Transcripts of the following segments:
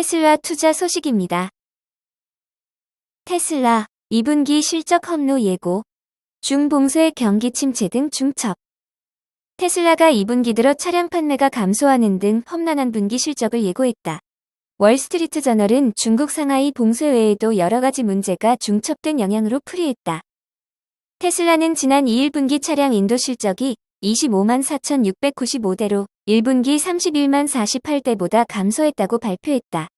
테슬라 투자 소식입니다. 테슬라 2분기 실적 험로 예고, 중봉쇄 경기 침체 등 중첩. 테슬라가 2분기 들어 차량 판매가 감소하는 등 험난한 분기 실적을 예고했다. 월스트리트 저널은 중국 상하이 봉쇄 외에도 여러 가지 문제가 중첩된 영향으로 풀이했다. 테슬라는 지난 2일 분기 차량 인도 실적이 25만 4,695대로 1분기 31만 48대보다 감소했다고 발표했다.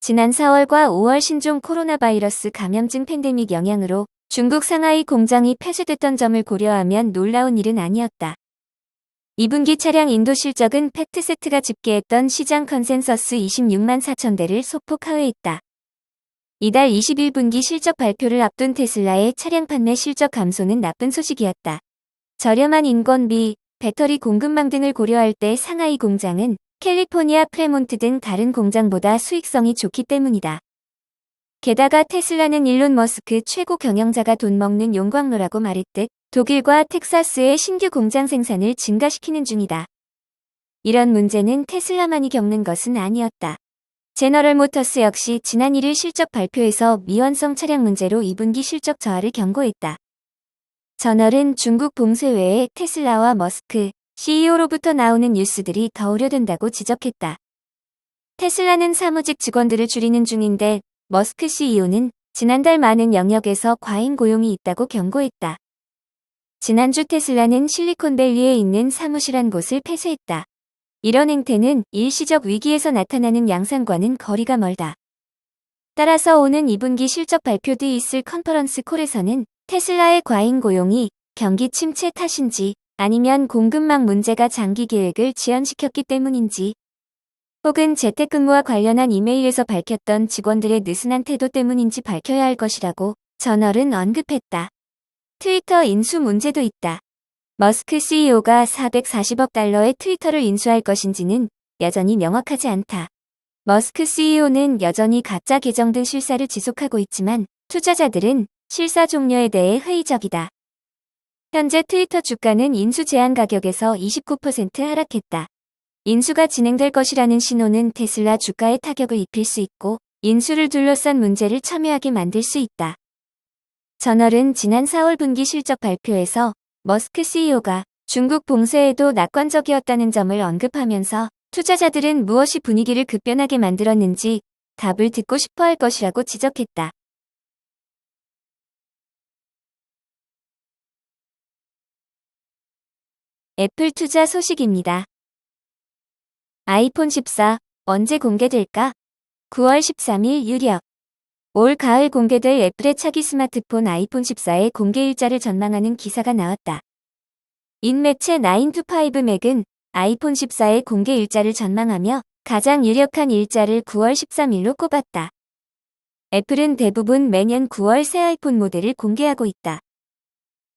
지난 4월과 5월 신종 코로나 바이러스 감염증 팬데믹 영향으로 중국 상하이 공장이 폐쇄됐던 점을 고려하면 놀라운 일은 아니었다. 2분기 차량 인도 실적은 팩트세트가 집계했던 시장 컨센서스 26만 4천 대를 소폭 하회했다. 이달 21분기 실적 발표를 앞둔 테슬라의 차량 판매 실적 감소는 나쁜 소식이었다. 저렴한 인건비, 배터리 공급망 등을 고려할 때 상하이 공장은 캘리포니아 프레몬트 등 다른 공장보다 수익성이 좋기 때문이다. 게다가 테슬라는 일론 머스크 최고 경영자가 돈 먹는 용광로라고 말했듯 독일과 텍사스의 신규 공장 생산을 증가시키는 중이다. 이런 문제는 테슬라만이 겪는 것은 아니었다. 제너럴 모터스 역시 지난 1일 실적 발표에서 미완성 차량 문제로 2분기 실적 저하를 경고했다. 저널은 중국 봉쇄 외에 테슬라와 머스크, CEO로부터 나오는 뉴스들이 더 우려된다고 지적했다. 테슬라는 사무직 직원들을 줄이는 중인데 머스크 CEO는 지난달 많은 영역에서 과잉 고용이 있다고 경고했다. 지난주 테슬라는 실리콘밸리에 있는 사무실 한 곳을 폐쇄했다. 이런 행태는 일시적 위기에서 나타나는 양상과는 거리가 멀다. 따라서 오는 2분기 실적 발표 뒤 있을 컨퍼런스 콜에서는 테슬라의 과잉 고용이 경기 침체 탓인지 아니면 공급망 문제가 장기 계획을 지연시켰기 때문인지 혹은 재택근무와 관련한 이메일에서 밝혔던 직원들의 느슨한 태도 때문인지 밝혀야 할 것이라고 저널은 언급했다. 트위터 인수 문제도 있다. 머스크 CEO가 440억 달러의 트위터를 인수할 것인지는 여전히 명확하지 않다. 머스크 CEO는 여전히 가짜 계정 등 실사를 지속하고 있지만 투자자들은 실사 종료에 대해 회의적이다. 현재 트위터 주가는 인수 제한 가격에서 29% 하락했다. 인수가 진행될 것이라는 신호는 테슬라 주가에 타격을 입힐 수 있고 인수를 둘러싼 문제를 첨예하게 만들 수 있다. 저널은 지난 4월 분기 실적 발표에서 머스크 CEO가 중국 봉쇄에도 낙관적이었다는 점을 언급하면서 투자자들은 무엇이 분위기를 급변하게 만들었는지 답을 듣고 싶어 할 것이라고 지적했다. 애플 투자 소식입니다. 아이폰 14 언제 공개될까? 9월 13일 유력. 올 가을 공개될 애플의 차기 스마트폰 아이폰 14의 공개 일자를 전망하는 기사가 나왔다. 인매체 9to5 맥은 아이폰 14의 공개 일자를 전망하며 가장 유력한 일자를 9월 13일로 꼽았다. 애플은 대부분 매년 9월 새 아이폰 모델을 공개하고 있다.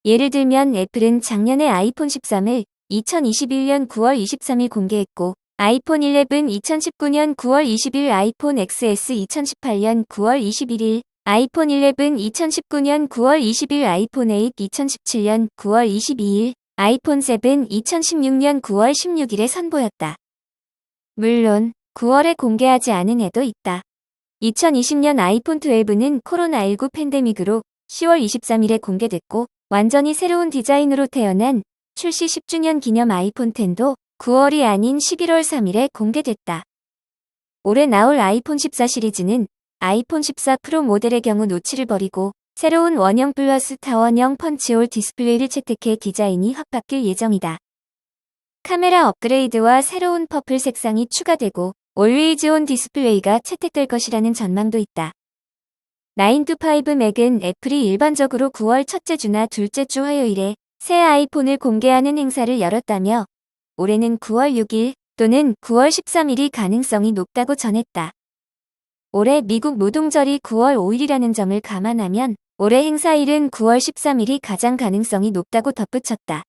예를 들면 애플은 작년에 아이폰 13을 2021년 9월 23일 공개했고 아이폰 11 2019년 9월 20일 아이폰 XS 2018년 9월 21일 아이폰 11 2019년 9월 20일 아이폰 8 2017년 9월 22일 아이폰 7 2016년 9월 16일에 선보였다. 물론 9월에 공개하지 않은 애도 있다. 2020년 아이폰 12는 코로나19 팬데믹으로 10월 23일에 공개됐고 완전히 새로운 디자인으로 태어난 출시 10주년 기념 아이폰 10도 9월이 아닌 11월 3일에 공개됐다. 올해 나올 아이폰 14 시리즈는 아이폰 14 프로 모델의 경우 노치를 버리고 새로운 원형 플러스 타원형 펀치홀 디스플레이를 채택해 디자인이 확 바뀔 예정이다. 카메라 업그레이드와 새로운 퍼플 색상이 추가되고 올웨이즈 온 디스플레이가 채택될 것이라는 전망도 있다. 9to5 맥은 애플이 일반적으로 9월 첫째 주나 둘째 주 화요일에 새 아이폰을 공개하는 행사를 열었다며 올해는 9월 6일 또는 9월 13일이 가능성이 높다고 전했다. 올해 미국 노동절이 9월 5일이라는 점을 감안하면 올해 행사일은 9월 13일이 가장 가능성이 높다고 덧붙였다.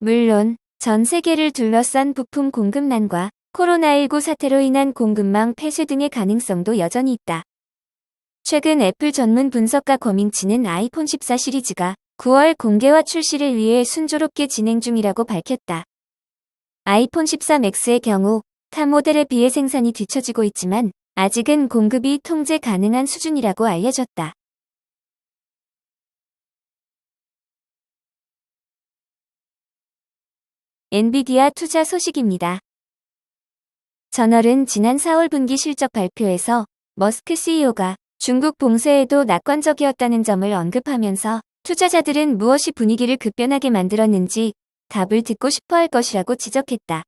물론 전 세계를 둘러싼 부품 공급난과 코로나19 사태로 인한 공급망 폐쇄 등의 가능성도 여전히 있다. 최근 애플 전문 분석가 거밍치는 아이폰 14 시리즈가 9월 공개와 출시를 위해 순조롭게 진행 중이라고 밝혔다. 아이폰 14 맥스의 경우 타 모델에 비해 생산이 뒤처지고 있지만 아직은 공급이 통제 가능한 수준이라고 알려졌다. 엔비디아 투자 소식입니다. 저널은 지난 4월 분기 실적 발표에서 머스크 CEO가 중국 봉쇄에도 낙관적이었다는 점을 언급하면서 투자자들은 무엇이 분위기를 급변하게 만들었는지 답을 듣고 싶어 할 것이라고 지적했다.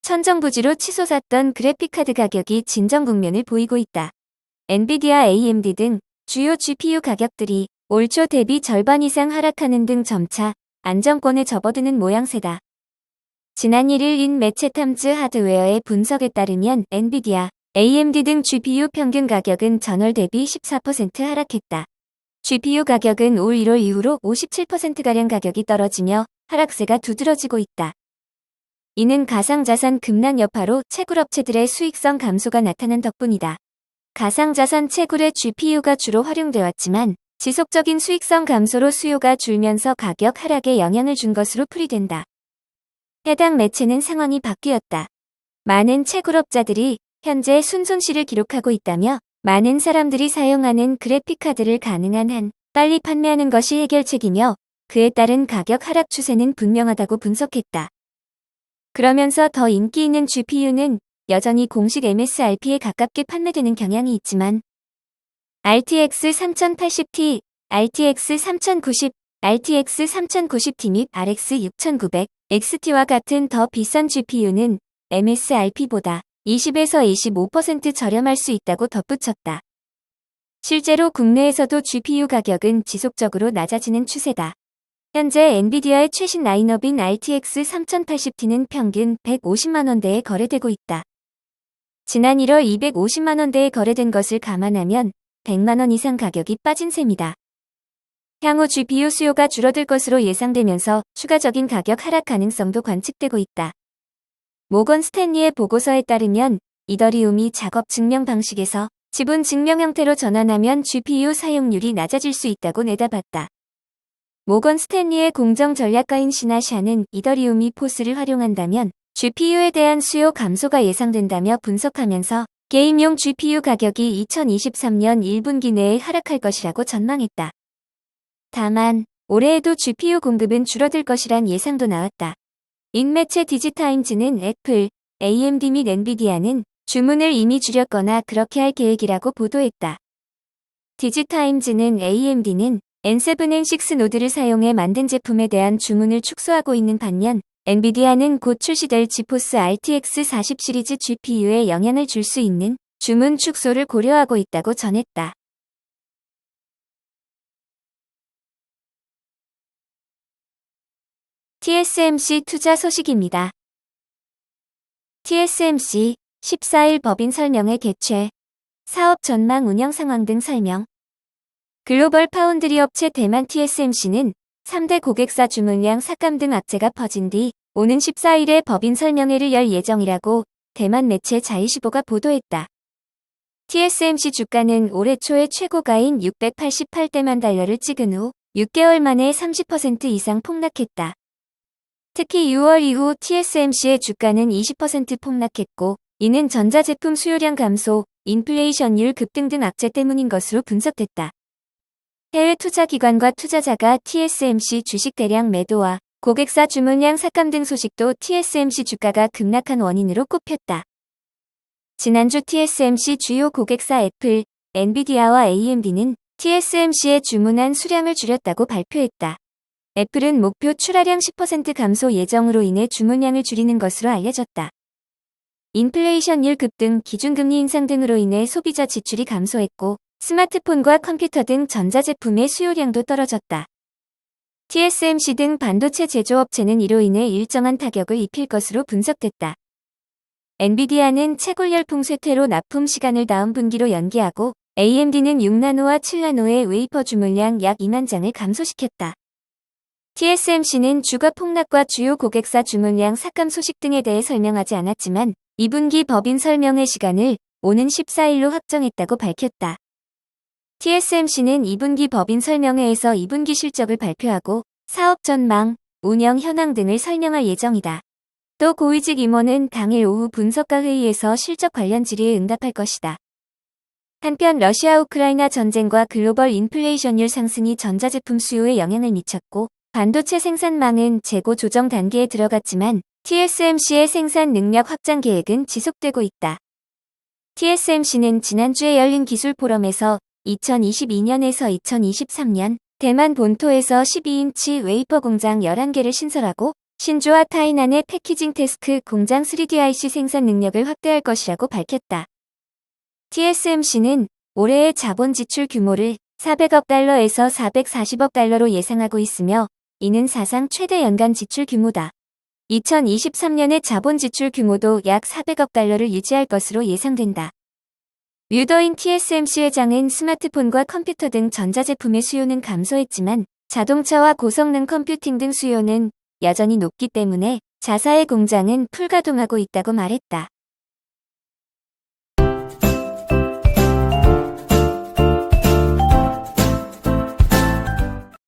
천정부지로 치솟았던 그래픽카드 가격이 진정 국면을 보이고 있다. 엔비디아 AMD 등 주요 GPU 가격들이 올 초 대비 절반 이상 하락하는 등 점차 안정권에 접어드는 모양새다. 지난 1일인 매체 탐즈 하드웨어의 분석에 따르면 엔비디아, AMD 등 GPU 평균 가격은 전월 대비 14% 하락했다. GPU 가격은 올 1월 이후로 57%가량 가격이 떨어지며 하락세가 두드러지고 있다. 이는 가상자산 급락 여파로 채굴업체들의 수익성 감소가 나타난 덕분이다. 가상자산 채굴의 GPU가 주로 활용돼 왔지만 지속적인 수익성 감소로 수요가 줄면서 가격 하락에 영향을 준 것으로 풀이된다. 해당 매체는 상황이 바뀌었다. 많은 채굴업자들이 현재 순손실을 기록하고 있다며 많은 사람들이 사용하는 그래픽카드를 가능한 한 빨리 판매하는 것이 해결책이며 그에 따른 가격 하락 추세는 분명하다고 분석했다. 그러면서 더 인기 있는 GPU는 여전히 공식 MSRP에 가깝게 판매되는 경향이 있지만 RTX 3080Ti, RTX 3090, RTX 3090Ti 및 RX 6900, XT와 같은 더 비싼 GPU는 MSRP보다 20에서 25% 저렴할 수 있다고 덧붙였다. 실제로 국내에서도 GPU 가격은 지속적으로 낮아지는 추세다. 현재 엔비디아의 최신 라인업인 RTX 3080Ti는 평균 150만원대에 거래되고 있다. 지난 1월 250만원대에 거래된 것을 감안하면 100만원 이상 가격이 빠진 셈이다. 향후 GPU 수요가 줄어들 것으로 예상되면서 추가적인 가격 하락 가능성도 관측되고 있다. 모건 스탠리의 보고서에 따르면 이더리움이 작업 증명 방식에서 지분 증명 형태로 전환하면 GPU 사용률이 낮아질 수 있다고 내다봤다. 모건 스탠리의 공정 전략가인 시나샤는 이더리움이 포스를 활용한다면 GPU에 대한 수요 감소가 예상된다며 분석하면서 게임용 GPU 가격이 2023년 1분기 내에 하락할 것이라고 전망했다. 다만 올해에도 GPU 공급은 줄어들 것이란 예상도 나왔다. 인매체 디지타임즈는 애플, AMD 및 엔비디아는 주문을 이미 줄였거나 그렇게 할 계획이라고 보도했다. 디지타임즈는 AMD는 N7N6 노드를 사용해 만든 제품에 대한 주문을 축소하고 있는 반면 엔비디아는 곧 출시될 지포스 RTX 40 시리즈 GPU에 영향을 줄 수 있는 주문 축소를 고려하고 있다고 전했다. TSMC 투자 소식입니다. TSMC 14일 법인 설명회 개최, 사업 전망 운영 상황 등 설명. 글로벌 파운드리 업체 대만 TSMC는 3대 고객사 주문량 삭감 등 악재가 퍼진 뒤 오는 14일에 법인 설명회를 열 예정이라고 대만 매체 자이시보가 보도했다. TSMC 주가는 올해 초에 최고가인 688대만 달러를 찍은 후 6개월 만에 30% 이상 폭락했다. 특히 6월 이후 TSMC의 주가는 20% 폭락했고 이는 전자제품 수요량 감소, 인플레이션율 급등 등 악재 때문인 것으로 분석됐다. 해외 투자기관과 투자자가 TSMC 주식 대량 매도와 고객사 주문량 삭감 등 소식도 TSMC 주가가 급락한 원인으로 꼽혔다. 지난주 TSMC 주요 고객사 애플, 엔비디아와 AMD는 TSMC의 주문한 수량을 줄였다고 발표했다. 애플은 목표 출하량 10% 감소 예정으로 인해 주문량을 줄이는 것으로 알려졌다. 인플레이션율 급등, 기준금리 인상 등으로 인해 소비자 지출이 감소했고 스마트폰과 컴퓨터 등 전자제품의 수요량도 떨어졌다. TSMC 등 반도체 제조업체는 이로 인해 일정한 타격을 입힐 것으로 분석됐다. 엔비디아는 채굴 열풍 쇠퇴로 납품 시간을 다음 분기로 연기하고 AMD는 6나노와 7나노의 웨이퍼 주문량 약 2만 장을 감소시켰다. TSMC는 주가 폭락과 주요 고객사 주문량 삭감 소식 등에 대해 설명하지 않았지만 2분기 법인 설명회 시간을 오는 14일로 확정했다고 밝혔다. TSMC는 2분기 법인 설명회에서 2분기 실적을 발표하고 사업 전망, 운영 현황 등을 설명할 예정이다. 또 고위직 임원은 당일 오후 분석가 회의에서 실적 관련 질의에 응답할 것이다. 한편 러시아 우크라이나 전쟁과 글로벌 인플레이션율 상승이 전자제품 수요에 영향을 미쳤고 반도체 생산망은 재고 조정 단계에 들어갔지만 TSMC의 생산 능력 확장 계획은 지속되고 있다. TSMC는 지난주에 열린 기술 포럼에서 2022년에서 2023년 대만 본토에서 12인치 웨이퍼 공장 11개를 신설하고 신주와 타이난의 패키징 테스크 공장 3D IC 생산 능력을 확대할 것이라고 밝혔다. TSMC는 올해의 자본 지출 규모를 400억 달러에서 440억 달러로 예상하고 있으며 이는 사상 최대 연간 지출 규모다. 2023년의 자본 지출 규모도 약 400억 달러를 유지할 것으로 예상된다. 류더인 TSMC 회장은 스마트폰과 컴퓨터 등 전자제품의 수요는 감소했지만 자동차와 고성능 컴퓨팅 등 수요는 여전히 높기 때문에 자사의 공장은 풀가동하고 있다고 말했다.